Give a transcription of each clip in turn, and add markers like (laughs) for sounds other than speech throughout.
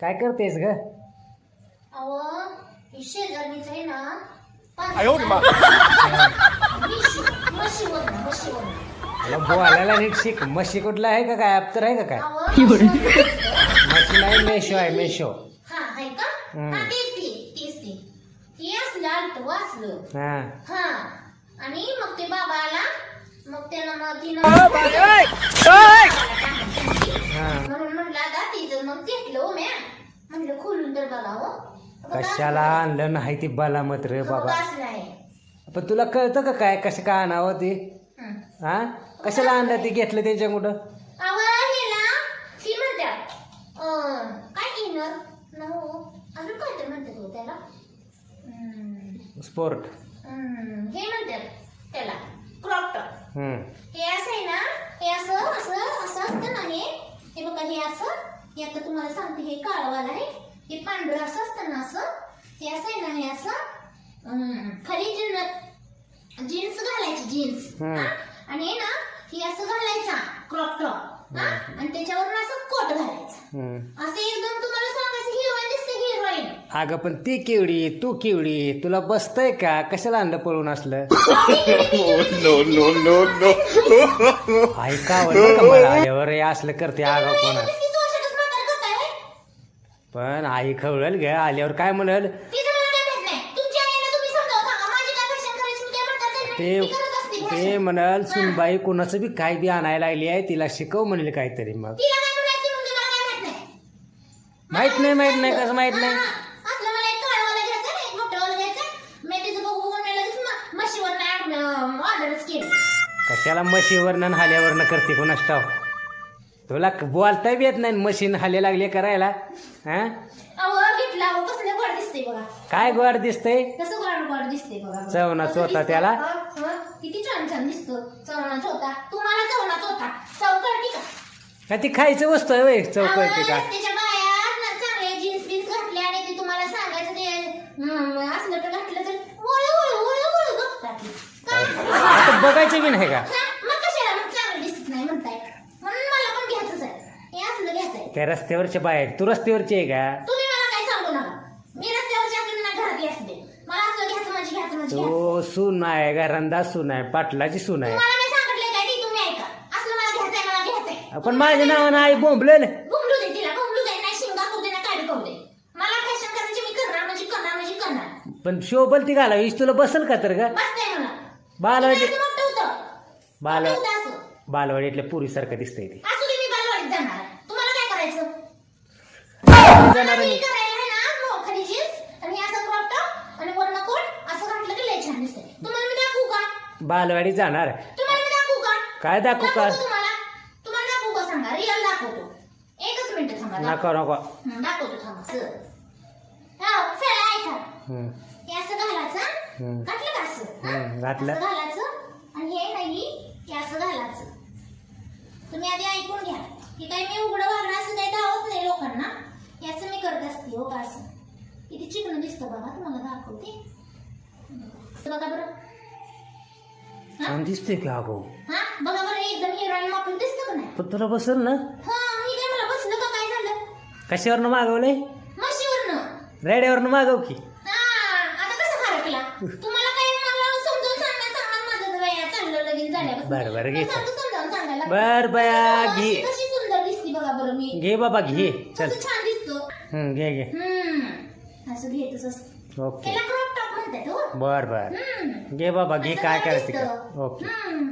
काय करतेस ग? अहो ही शेजारणीच आहे ना (laughs) बोलायला नीट शिक. म्हशी कुठला आहे का काय? अप्तर आहे का काय? म्हशी नाही मेशो आहे मेशो. हा आहे का? हम्म. हा वाचलं हा हा. आणि मग ते बाबा आला. मग त्यानं मग तिनं हा. म्हणून मग घेतलं हो म्या. म्हटलं खोलून तर बघा हो. कशाला आणलं नाही ती बाला मात्र बाबा. पण तुला कळतं का काय? कसं काय आणावं ते. हा. कशाला आणलं ते घेतलं त्यांच्या कुठं स्पोर्ट हे म्हणतात त्याला. क्रॉप टॉप हम्म हे असं आहे ना हे असं असं असं असतं ना हे हे बघा हे असं हे आता तुम्हाला सांगते हे काळवाला आहे. हे पांढरं असं असतं ना असं हे असं आहे ना हे असं. खाली जीन्स जीन्स घालायची जीन्स. आणि हे ना हे असं घालायचा क्रॉप टॉप आणि त्याच्यावर ना असं कोट घालायचा. असं एकदम तुम्हाला सांगायचं हिरोईन दिसते हिरोईन. अगं पण ती केवडी तू केवडी तुला बसतय का? कशाला आणलं पळून असलं? (laughs) (laughs) ऐकावं नाही का मला? हे असलं करते आगा कोणा पण आई खवळल ग आल्यावर काय म्हणल? ते? ते म्हणाल सुनबाई कोणाचं बी काय बी आणायला लागली आहे तिला शिकव म्हणेल काहीतरी मग. माहीत नाही. माहीत नाही कसं माहीत नाही. केली. कशाला म्हशीवरनं आणि हाल्यावरनं करते कोणाच ठाव तुला बोलता बी येत नाही मशीन हाले लागले करायला हा? अहो घेतला. अहो कसलं गोड दिसते बघा. काय गोड दिसतंय? कसं गोड गोड दिसते बघा. चोथा दिसतं? त्याला? किती छान छान दिसतो चोथा तुम्हाला चव कळती का? का ती खायचं वस्तू आहे वय अहो, का? बाया चांगले जीन्स बीन्स घातले आणि ते तुम्हाला सांगायचं ते असलं तर घातलं तर बघायचं बी नाही का हा, मग कशाला मग चांगलं दिसत नाही म्हणताय म्हणून मला पण घ्यायचंच आहे हे असलं घ्यायचंय त्या रस्त्यावरच्या बाय तू रस्त्यावरची आहे का? तुम्ही मला काय सांगू नका. मी रस्त्यावरची असले ना घरातली असते. मला असलं घ्यायचं म्हणजे घ्यायचं म्हणजे घ्यायचं. तो सून आहे घरंदा सून आहे पाटलाची सून आहे. तुम्हाला मी सांगितलंय काय ते? तुम्ही ऐका. असलं मला घ्यायचंय मला घ्यायचंय. पण माझ्या नावानं आई बोंबलेल. घुमलू दे तिला घुमलू दे. नाही शिंगा करू दे ना काय करू दे. मला फॅशन करायची मी करणार म्हणजे करणार म्हणजे करणार. पण शोभल ती घालावीस तुला बसल का तर ग? बसतंय मला. बालवाडी असं मोठं होतं. बाल मोठं होतं असं. बालवाडीतल्या पुरीसारखं दिसतंय ती असू दे मी बालवाडीत जाणार आहे. तुम्हाला काय करायचं जाणार मला मी मी करायला आहे ना मो- खाली जीन्स आणि असं क्रॉप टॉप आणि वरनं कोट असं तुम्हाला मी दाखवू का? बालवाडी जाणार तुम्हाला मी दाखवू का? काय दाखवू का? दाखवतो तुम्हाला. तुम्हाला दाखवू का सांगा? रिअल दाखवतो. एकच मिनिट थांबा. नको नको. हं, दाखवतो थांबा सर. हा चला ऐका हम्म, हे. असं घालायचं हम्म. घातलं का असं? हा? घातलं. असं घालायचं आणि हे नाही हे असं घालायचं. तुम्ही आधी ऐकून घ्या. की काही मी उघडं असं काही नाही लोकांना. हे असं मी करत असते हो का असं? किती चिकन दिसतं बघा तुम्हाला दाखवते. बघा बरं? छान दिसतोय की अगो? हा? बघा बरं एकदम हिरोईन मापून दिसतं का नाही? पण तुला बसल ना? हा मी काय मला बसलं का? काय झालं? कशावरनं मागवलंय? म्हशीवरनं. रेड्यावरनं मागव की. हा, आता कसं फरकला? तुम्हाला काही मला समजावून सांगण्यात सांगण्यात माझं. वेळ चाललं लगीन झाल्यापासून. बरं, बरं, घे. समजावून सांगायला. बर बया अशी घे. कशी सुंदर दिसती बघा बरं मी. घे बाबा घे. चल. कसं छान दिसतो. घे घे. हम्म. असं घेतच असतं ओके. त्याला बर बर. हम्म. घे बाबा घे असं काय करायचं. का ओके. हम्म.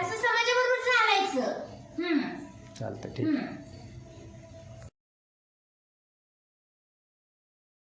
असं समाजाबरोबर चालायचं. हम्म. चालतं ठीक. हम्म.